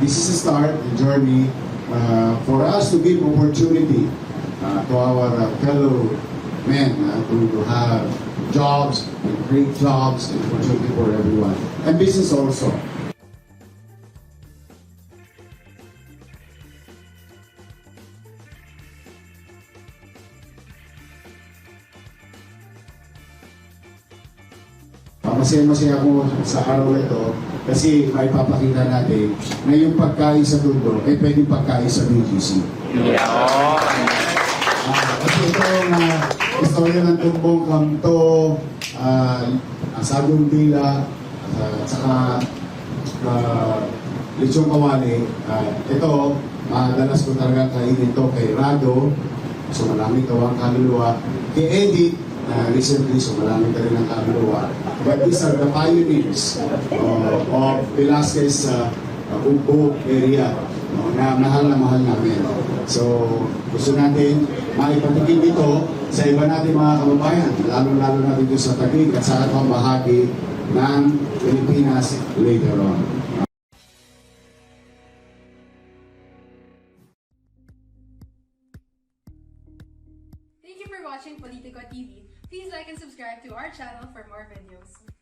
This is a start, a journey uh, for us to give opportunity uh, to our uh, fellow men uh, to, to have jobs, and create jobs and opportunity for everyone. And business also. Masaya-masaya ako sa araw na ito kasi may papakita natin na yung pagkain sa tundo ay pwedeng pagkain sa BGC. Ah, kasi ito ang uh, istorya ng tumbong kamto, uh, asagong dila, uh, at saka uh, lechong kawali. Ah, ito, madalas ko talaga kainin to kay Rado, so malami ito ang kaluluwa. Kay Edith, na recently, so malami ka rin ang kaluluwa. But these are the pioneers uh, of Velasquez uh, uh, Ugbo area no, na mahal na mahal namin. So, gusto natin maipatikin dito sa iba natin mga kababayan, lalo-lalo na dito sa Taguig at sa atong bahagi ng Pilipinas later on. For watching Politico TV. Please like and subscribe to our channel for more videos.